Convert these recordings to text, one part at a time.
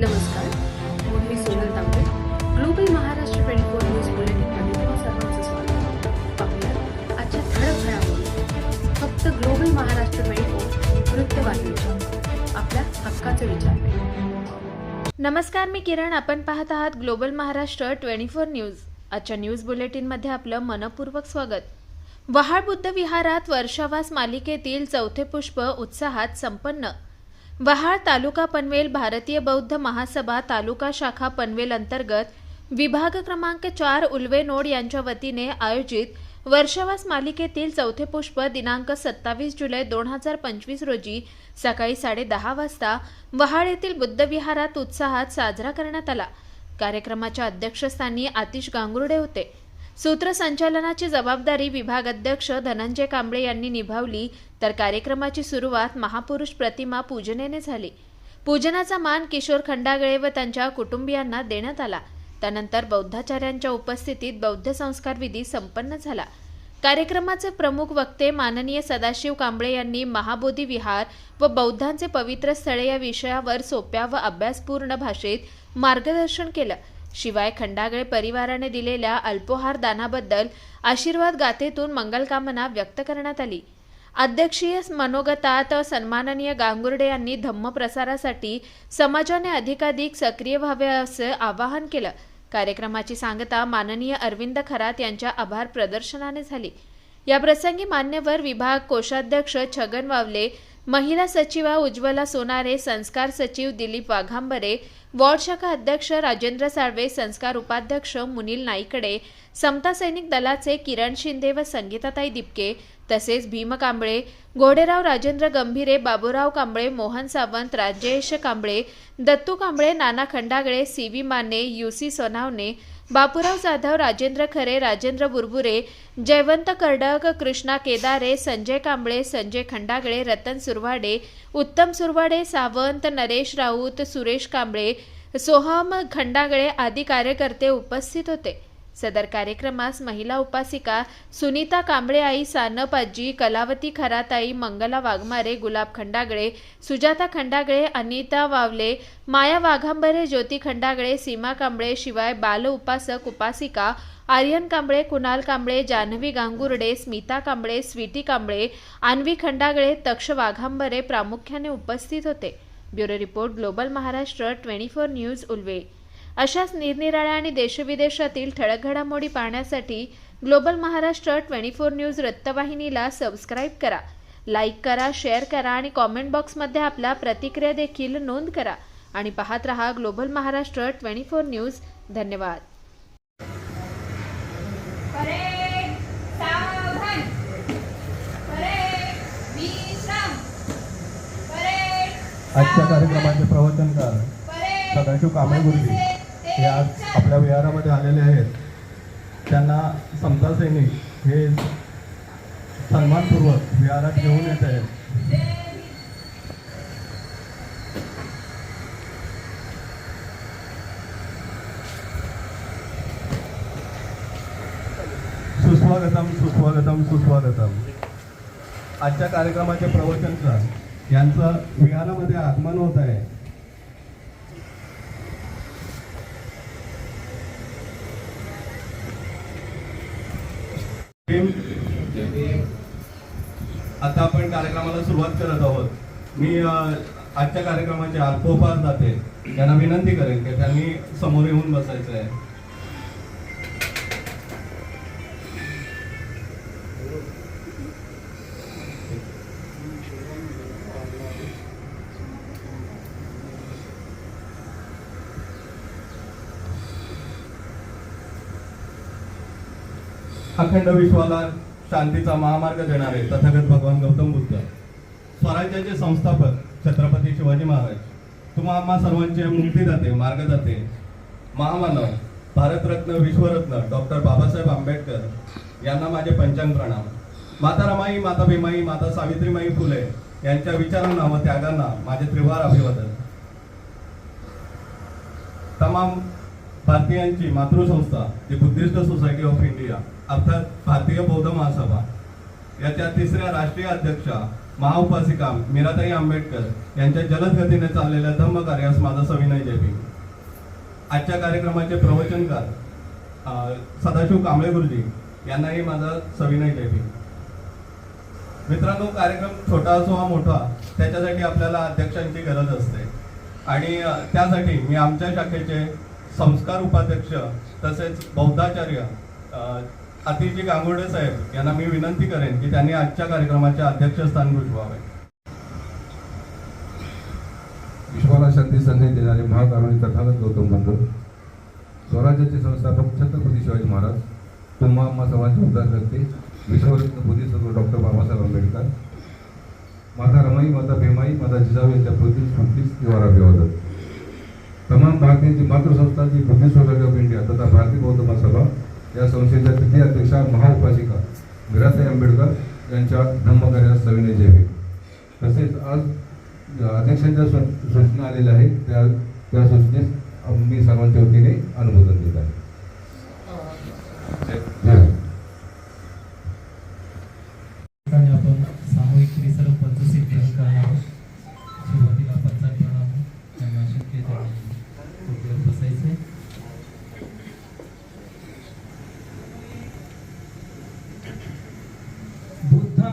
नमस्कार मी Sonal Tambe global Maharashtra twenty four news बुलेटिनमध्ये तुम्हा सर्वांचं स्वागत. पाहूया आजच्या ठळक घडामोडी. फक्त ग्लोबल महाराष्ट्र ट्वेंटी फोर वृत्तवाहिनीच्या. आपल्या हक्काचे विचार. नमस्कार मी किरण. आपण पाहत आहात global Maharashtra twenty four news आजच्या न्यूज बुलेटिनमध्ये आपलं मनपूर्वक स्वागत. वहाळ बुद्ध विहारात वर्षावास मालिकेतील चौथे पुष्प उत्साहात संपन्न. वहाळ तालुका पनवेल भारतीय बौद्ध महासभा तालुका शाखा पनवेल अंतर्गत विभाग क्रमांक चार उल्वे नोड यांच्या वतीने आयोजित वर्षावास मालिकेतील चौथे पुष्प दिनांक सत्तावीस जुलै दोन हजार पंचवीस रोजी सकाळी साडेदहा वाजता वहाळ येथील बुद्धविहारात उत्साहात साजरा करण्यात आला. कार्यक्रमाच्या अध्यक्षस्थानी आतिश गांगुर्डे होते. सूत्रसंचालनाची जबाबदारी विभागाध्यक्ष धनंजय कांबळे यांनी निभावली. तर कार्यक्रमाची सुरुवात महापुरुष प्रतिमा पूजनेने झाली. पूजनाचा मान किशोर खंडागळे व त्यांच्या कुटुंबियांना देण्यात आला. त्यानंतर बौद्धाचार्यांच्या उपस्थितीत बौद्ध संस्कार विधी संपन्न झाला. कार्यक्रमाचे प्रमुख वक्ते माननीय सदाशिव कांबळे यांनी महाबोधी विहार व बौद्धांचे पवित्र स्थळे या विषयावर सोप्या व अभ्यासपूर्ण भाषेत मार्गदर्शन केलं. शिवाय खंडागळे परिवाराने दिलेल्या अल्पोहार दानाबद्दल आशीर्वाद गाथेतून मंगलकामना व्यक्त करण्यात आली. अध्यक्षीय मनोगतात सन्माननीय गांगुर्डे यांनी धम्म प्रसारासाठी समाजाने अधिकाधिक सक्रिय व्हावे असं आवाहन केलं. कार्यक्रमाची सांगता माननीय अरविंद खरात यांच्या आभार प्रदर्शनाने झाली. या प्रसंगी मान्यवर विभाग कोषाध्यक्ष छगन वावले महिला सचिवा उज्ज्वला सोनारे संस्कार सचिव दिलीप वाघांबरे वॉर्ड शाखा अध्यक्ष राजेंद्र साळवे संस्कार उपाध्यक्ष मुनील नाईकडे समता सैनिक दलाचे किरण शिंदे व संगीताताई दिपके तसेच Bhim Kamble Ghoderao Rajendra Gambhire Baburao Kamble Mohan Sawant Rajesh Kamble Dattu Kamble Nana Khandagale C V Mane U C Sonawane Bapurao Jadhav Rajendra Khare Rajendra Burbure Jaywant Kardak Krishna केदारे संजय कांबळे संजय खंडागळे रतन सुरवाडे उत्तम सुरवाडे सावंत नरेश राऊत सुरेश कांबळे सोहम खंडागळे आदी कार्यकर्ते उपस्थित होते. सदर कार्यक्रमास महिला उपासिका सुनीता कांबळे आई सानपाजी कलावती खराताई मंगला वाघमारे गुलाब खंडागळे सुजाता खंडागळे अनिता वावले माया वाघांबरे ज्योती खंडागळे सीमा कांबळे शिवाय बाल उपासक उपासिका आर्यन कांबळे कुणाल कांबळे जान्हवी गांगुर्डे स्मिता कांबळे स्वीटी कांबळे आन्वी खंडागळे तक्ष वाघांबरे प्रामुख्याने उपस्थित होते. Bureau report global Maharashtra twenty four news Ulwe. अशाच निरनिराळ्या आणि देशविदेशातील ठळक घडामोडी पाहण्यासाठी global Maharashtra twenty four news वृत्तवाहिनीला सबस्क्राईब करा. लाईक करा शेअर करा आणि कॉमेंट बॉक्समध्ये आपल्या प्रतिक्रिया देखील नोंद करा. आणि पाहत रहा global Maharashtra twenty four news. धन्यवाद. आजच्या कार्यक्रमाचे प्रवचनकार सदाशिव कांबळे गुरुजी हे आज आपल्या विहारामध्ये आलेले आहेत. त्यांना समता सैनिक हे सन्मानपूर्वक विहारात घेऊन येत आहेत. सुस्वागतम सुस्वागतम सुस्वागतम. आजच्या कार्यक्रमाचे प्रवचनचा यांचं विहारामध्ये आगमन होत आहे. आता आपण कार्यक्रमाला सुरुवात करत आहोत. मी आजच्या कार्यक्रमाचे अल्पोपहार जाते. त्यांना विनंती करेन की त्यांनी समोर येऊन बसायचं आहे अखंड विश्वाला शांतीचा महामार्ग देणारे तथागत भगवान गौतम बुद्ध स्वराज्याचे संस्थापक छत्रपती शिवाजी महाराज तुम्हा आम्हा सर्वांचे मुक्तीदाते मार्गदाते महामानव भारतरत्न विश्वरत्न डॉक्टर बाबासाहेब आंबेडकर यांना माझे पंचांग प्रणाम. माता रमाई माता भीमाई माता सावित्रीमाई फुले यांच्या विचारांना व त्यागांना माझे त्रिवार अभिवादन. तमाम भारतीयांची मातृसंस्था the Buddhist society of India अर्थात भारतीय बौद्ध महासभा. याच्या तिसऱ्या राष्ट्रीय अध्यक्षा महाउपासिका मीराताई आंबेडकर यांच्या जलद गतीने चाललेल्या धम्म कार्यास माझा सविनय जयपी आजच्या कार्यक्रमाचे प्रवचनकार सदाशिव कांबळे गुरुजी यांनाही माझा सविनय जयपी मित्रांनो कार्यक्रम छोटा असो हा मोठा त्याच्यासाठी आपल्याला अध्यक्षांची गरज असते. आणि त्यासाठी मी आमच्या शाखेचे संस्कार उपाध्यक्ष तसेच बौद्धाचार्य अ, अतिजी गांगुर्डे साहेब यांना मी विनंती करेन की त्यांनी आजच्या कार्यक्रमाचे अध्यक्षस्थान भूषवावे विश्वाला शांती संदेश देणारे महाकारुणी तथागत गौतम बंधू स्वराज्याचे संस्थापक छत्रपती शिवाजी महाराज तुम्हा आम्हा सर्वांचे उद्धार करते विश्वरत्न बोधिसत्व डॉक्टर बाबासाहेब आंबेडकर माता रमाई माता भीमाई माता जिजाऊ यांच्या प्रति स्मृतीस निवारा अभिवादन. तमाम भारतीयांची मातृसंस्था जी बुद्धिस्ट सोसायटी ऑफ इंडिया तथा भारतीय बौद्ध महासभा या संस्थेच्या तृतीय अध्यक्षा महाउपासिका मीराताई आंबेडकर यांच्या धम्मकार्यास सविनय भीम. तसेच आज अध्यक्षांच्या सूचना आलेल्या आहेत. त्या त्या सूचनेस मी सर्वांच्या वतीने अनुमोदन देत आहे.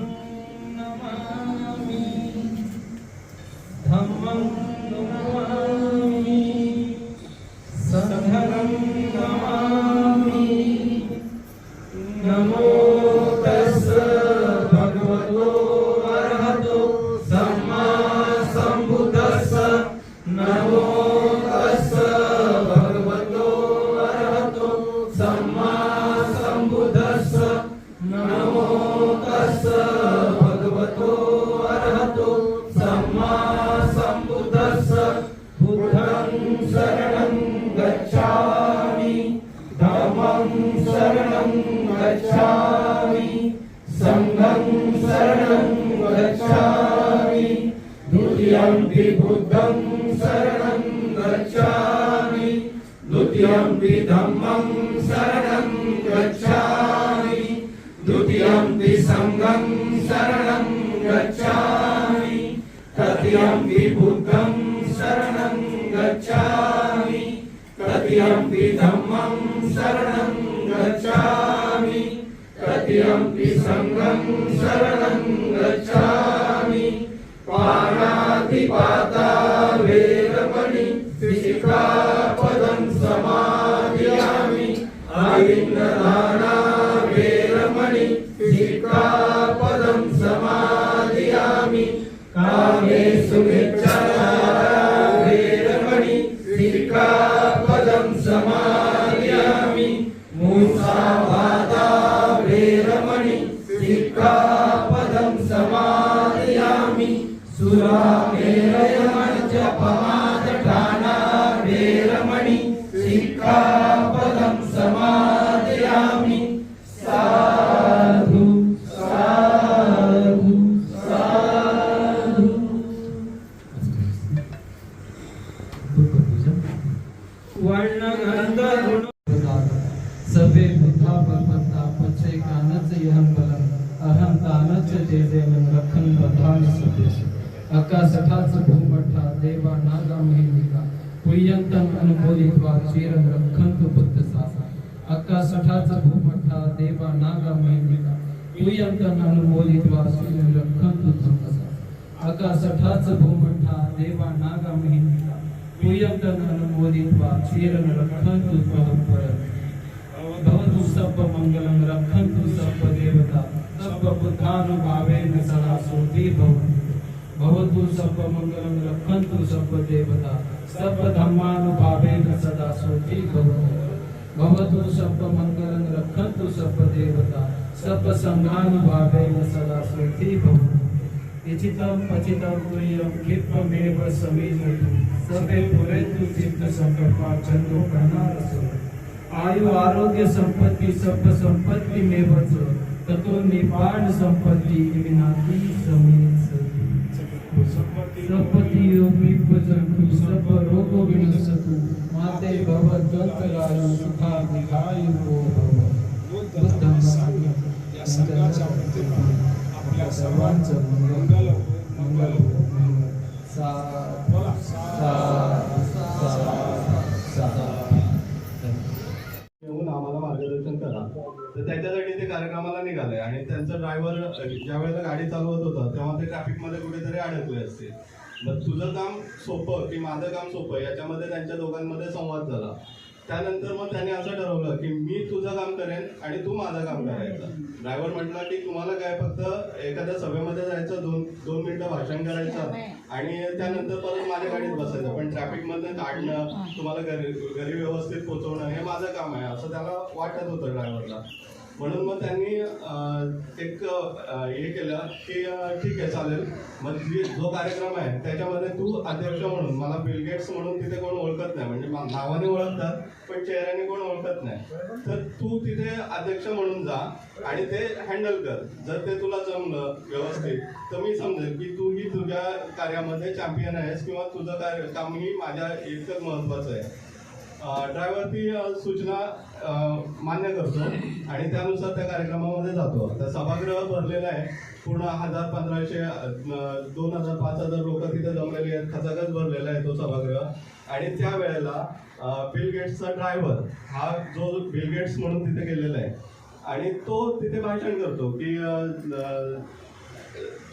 बुद्धं द्वितीयं बुद्धं शरणं गच्छामि द्वितीयं धम्मं शरणं गच्छामि द्वितीयं सङ्घं शरणं गच्छामि तृतीयं बुद्धं शरणं गच्छामि तृतीयं धम्मं शरणं गच्छामि तृतीयं सङ्घं शरणं गच्छामि पाणातिपाता वेरमणि शिखापदं समादयामि। आलिङ्गनाना वेरमणि शिखापदं समादयामि। कामेषु वेरमणि शिखापदं समादयामि। मूसा तानच जे देवं रखन बधान सदेश आकाशठाच भूमठा देवा नागा महिमिका पुयंतं अनुमोदित्वा चिरं रक्षन्तु बुद्ध सासा. आकाशठाच भूमठा देवा नागा महिमिका पुयंतं अनुमोदित्वा चिरं रक्षन्तु धम्मसा आकाशठाच भूमठा देवा नागा महिमिका पुयंतं अनुमोदित्वा चिरं रक्षन्तु त्वं भवतु सब मंगलम रक्षन्तु बुद्धानुभावेन सदा सुखी भवतु। भवतु सर्व मंगलम रक्षन्तु सर्व देवता। सर्व धर्मानुभावेन सदा सुखी भवतु। भवतु सर्व मंगलम रक्षन्तु सर्व देवता। सर्व संघानुभावेन सदा सुखी भवतु। इचितं पचितं तुयं कृत्वमेव समीरतु सर्वे पुरेतु चित्त संकल्पा छन्दो घनारसो आयु, आरोग्य, संपत्ति, सर्व संपत्ति में बचो ततो निपाण संपत्ति विनाती समेत संपत्ति योगी भजन्तु सब रोगो विनशतु माते भवद्वन्तरायु सुखा दीर्घायु भव. बुद्धं या संघाच्या आपल्या सर्वांचं मंगल मंगल मंगल सा सा कार्यक्रमाला आणि त्यांचा ड्रायव्हर ज्या वेळेला गाडी चालवत होता तेव्हा ते ट्रॅफिकमध्ये कुठेतरी अडकले असते. मग तुझं काम सोपं की माझं काम सोपं याच्यामध्ये त्यांच्या दोघांमध्ये संवाद झाला. त्यानंतर मग त्याने असं ठरवलं की मी तुझं काम करेन आणि तू माझं काम करायचं. ड्रायव्हर म्हटला की तुम्हाला काय फक्त एखाद्या सभेमध्ये जायचं दोन दोन मिनिटं भाषण करायचं आणि त्यानंतर परत माझ्या गाडीत बसायचं. पण ट्रॅफिकमधनं काढणं तुम्हाला घरी घरी व्यवस्थित पोहोचवणं हे माझं काम आहे. असं त्याला वाटत होतं ड्रायव्हरला म्हणून मग त्यांनी एक हे केलं की ठीक आहे चालेल. मग जो कार्यक्रम आहे त्याच्यामध्ये तू अध्यक्ष म्हणून मला बिल गेट्स म्हणून तिथे कोण ओळखत नाही. म्हणजे नावाने ओळखतात पण चेहऱ्याने कोण ओळखत नाही. तर तू तिथे अध्यक्ष म्हणून जा आणि ते हँडल कर. जर ते तुला जमलं व्यवस्थित तर मी समजेल की तू ही तुझ्या कार्यामध्ये चॅम्पियन आहेस किंवा तुझं कार्य काम ही माझ्या इतकंच महत्वाचं आहे. ड्रायव्हर ती सूचना मान्य करतो आणि त्यानुसार त्या कार्यक्रमामध्ये जातो. आता सभागृह भरलेलं आहे. पूर्ण हजार पंधराशे दोन हजार पाच हजार लोक तिथे जमलेली आहेत. खचाखच भरलेला आहे तो सभागृह. आणि त्या वेळेला अ, बिल गेट्सचा ड्रायव्हर हा जो बिल गेट्स म्हणून तिथे गेलेला आहे. आणि तो तिथे भाषण करतो की अ,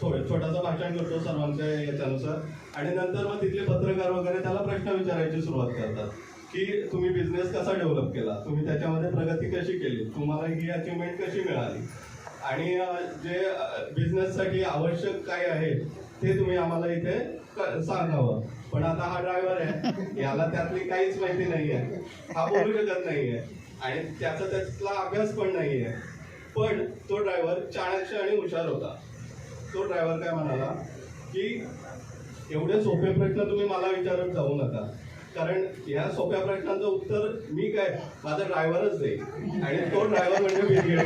छोटासा भाषण करतो सर्वांच्या याच्यानुसार. आणि नंतर मग तिथले पत्रकार वगैरे त्याला प्रश्न विचारायची सुरुवात करतात. की तुम्ही बिझनेस कसा डेव्हलप केला? तुम्ही त्याच्यामध्ये प्रगती कशी केली? तुम्हाला ही अचिव्हमेंट कशी मिळाली? आणि जे बिझनेससाठी आवश्यक काय आहे ते तुम्ही आम्हाला इथे सांगावं. पण आता हा ड्रायव्हर आहे. याला त्यातली काहीच माहिती नाहीये. हा बोलू शकत नाहीये. आणि त्याचा त्यातला अभ्यास पण नाहीये. पण तो ड्रायव्हर चाणक्य आणि हुशार होता. तो ड्रायव्हर काय म्हणाला की एवढे सोपे प्रश्न तुम्ही मला विचारत जाऊ नका. कारण या सोप्या प्रश्नांचं उत्तर मी काय? माझा ड्रायव्हरच देईल आणि तो ड्रायव्हर म्हणजे बिल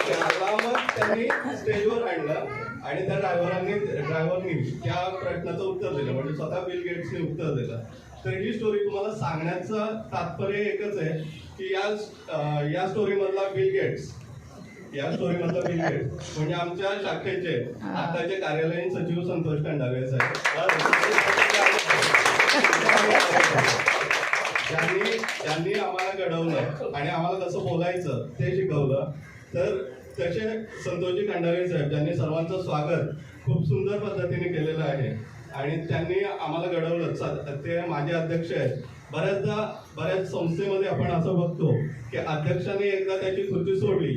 त्याला त्यांनी स्टेजवर आणलं आणि त्या ड्रायव्हरांनी ड्रायव्हरनी त्या प्रश्नाचं उत्तर दिलं. म्हणजे स्वतः बिल गेट्सने उत्तर दिलं. तर ही स्टोरी तुम्हाला सांगण्याचं तात्पर्य एकच आहे की या या स्टोरी मधला बिल गेट्स या स्टोरी मधला बिल गेट्स म्हणजे आमच्या शाखेचे आताचे कार्यालयीन सचिव संतोष खंडागळे साहेब. ज्यांनी ज्यांनी आम्हाला घडवलं आणि आम्हाला कसं बोलायचं ते शिकवलं तर तसे संतोषजी खंडागळे साहेब ज्यांनी सर्वांचं स्वागत खूप सुंदर पद्धतीने केलेलं आहे आणि त्यांनी आम्हाला घडवलं. ते माझे अध्यक्ष आहेत. बऱ्याचदा बऱ्याच संस्थेमध्ये आपण असं बघतो की अध्यक्षाने एकदा त्याची खुर्ची सोडली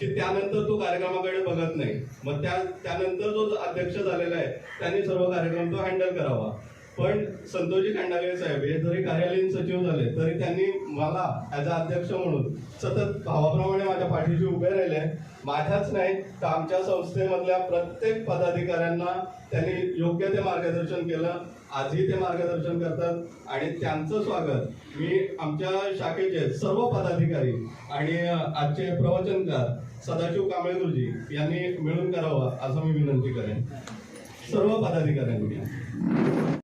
की त्यानंतर तो कार्यक्रमाकडे बघत नाही. मग त्या त्यानंतर जो अध्यक्ष झालेला आहे त्यांनी सर्व कार्यक्रम तो हँडल करावा. पण संतोषजी खांडागळे साहेब हे जरी कार्यालयीन सचिव झाले तरी त्यांनी मला ॲज अ अध्यक्ष म्हणून सतत भावाप्रमाणे माझ्या पाठीशी उभे राहिले. माझ्याच नाही तर आमच्या संस्थेमधल्या प्रत्येक पदाधिकाऱ्यांना त्यांनी योग्य ते मार्गदर्शन केलं आजही ते मार्गदर्शन करतात. आणि त्यांचं स्वागत मी आमच्या शाखेचे सर्व पदाधिकारी आणि आजचे प्रवचनकार सदाशिव कांबळे गुरुजी यांनी मिळून करावं असं मी विनंती करेन. सर्व पदाधिकाऱ्यांनी.